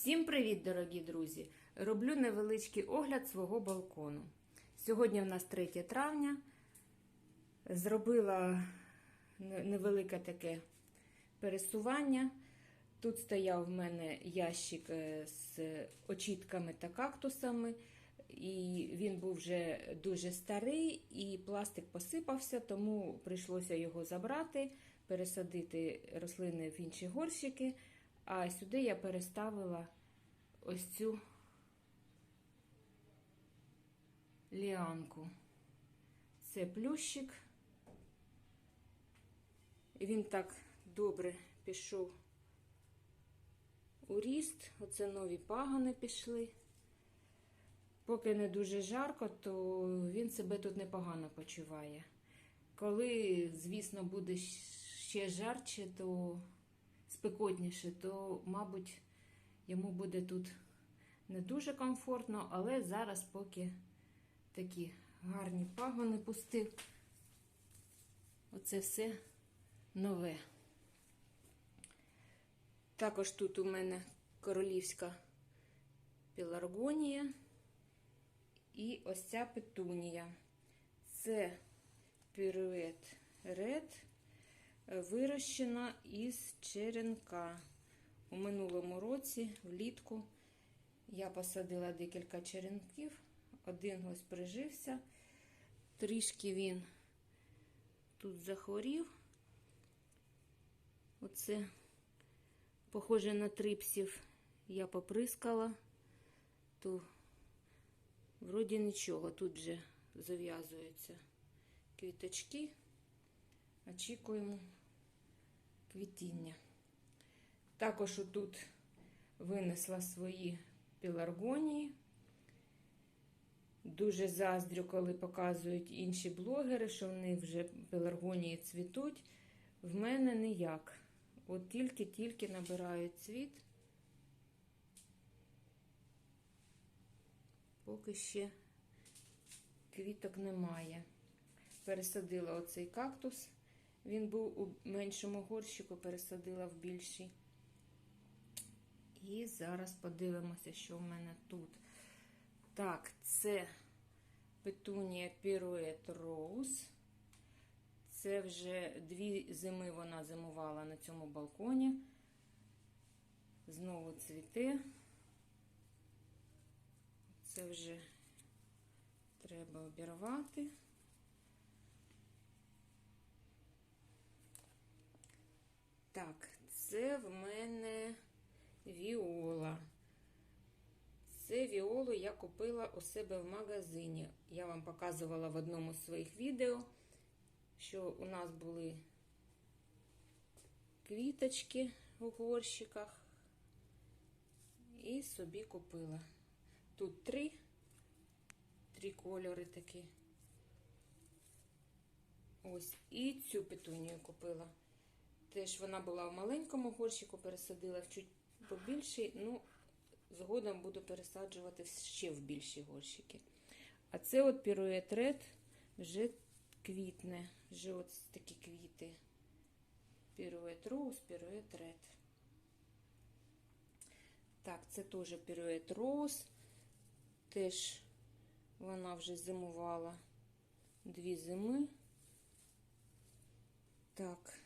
Всім привіт, дорогі друзі! Роблю невеличкий огляд свого балкону. Сьогодні в нас 3 травня. Зробила невелике таке пересування. Тут стояв в мене ящик е, з очітками та кактусами, і він був вже дуже старий, і пластик посипався, тому прийшлося його забрати, пересадити рослини в інші горщики. А сюди я переставила ось цю ліанку. Це плющик. І він так добре пішов у ріст. Оце нові пагони пішли. Поки не дуже жарко, то він себе тут непогано почуває. Коли, звісно, буде ще жарче, то спекотніше, то, мабуть, йому буде тут не дуже комфортно, але зараз поки такі гарні пагони пустив. Оце все нове. Також тут у мене королівська пеларгонія і ось ця петунія. Це пірует ред, вирощена із черенка. У минулому році, влітку, я посадила декілька черенків, один ось прижився, трішки він тут захворів. Оце, похоже на трипсів, я поприскала, то вроді нічого, тут вже зав'язуються квіточки, очікуємо квітіння. Також отут винесла свої пеларгонії. Дуже заздрю, коли показують інші блогери, що в них вже пеларгонії цвітуть. В мене ніяк. От тільки-тільки набирають цвіт. Поки ще квіток немає. Пересадила оцей кактус. Він був у меншому горщику, пересадила в більший. І зараз подивимося, що в мене тут. Так, це петунія Pirouette Rose. Це вже дві зими вона зимувала на цьому балконі. Знову цвіте. Це вже треба обірвати. Так, це в мене віола. Це віолу я купила у себе в магазині. Я вам показувала в одному з своїх відео, що у нас були квіточки у горщиках. І собі купила. Тут три, три кольори такі. Ось, і цю петунію купила. Теж вона була в маленькому горщику, пересадила в чуть побільший. Ну, згодом буду пересаджувати ще в більші горщики. А це от пірует вже квітне. Вже от такі квіти. Пірует роуз, пірует. Так, це теж пірует. Теж вона вже зимувала дві зими. Так.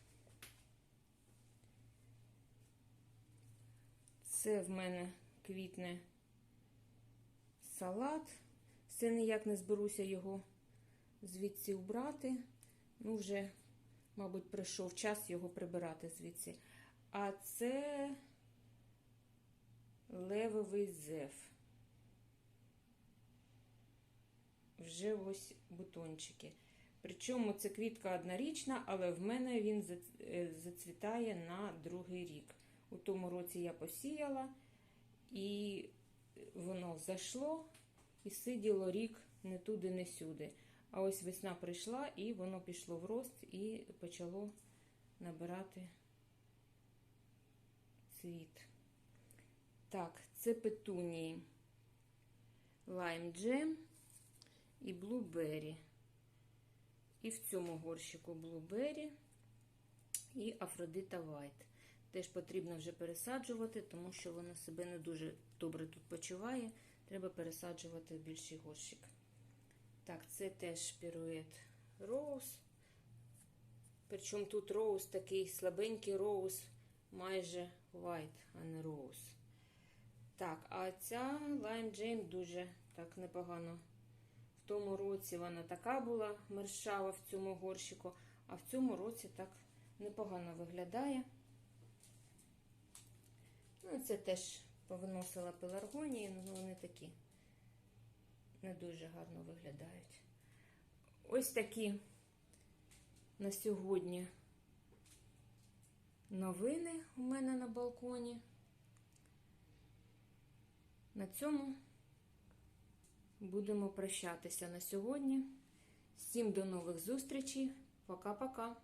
Це в мене квітне салат. Все ніяк не зберуся його звідси убрати. Ну, вже, мабуть, прийшов час його прибирати звідси. А це левовий зев. Вже ось бутончики. Причому це квітка однорічна, але в мене він зацвітає на другий рік. У тому році я посіяла, і воно зайшло і сиділо рік не туди, не сюди. А ось весна прийшла, і воно пішло в рост і почало набирати цвіт. Так, це петунії, лайм джем і блубері. І в цьому горщику блубері і Афродита Вайт. Теж потрібно вже пересаджувати, тому що вона себе не дуже добре тут почуває. Треба пересаджувати більший горщик. Так, це теж пірует роуз. Причому тут роуз такий слабенький роуз, майже white, а не роуз. Так, а ця Lime Jane дуже так непогано. В тому році вона така була мершава в цьому горщику, а в цьому році так непогано виглядає. Ну, це теж повиносила пеларгонії, але вони такі не дуже гарно виглядають. Ось такі на сьогодні новини у мене на балконі. На цьому будемо прощатися на сьогодні. Всім до нових зустрічей. Пока-пока.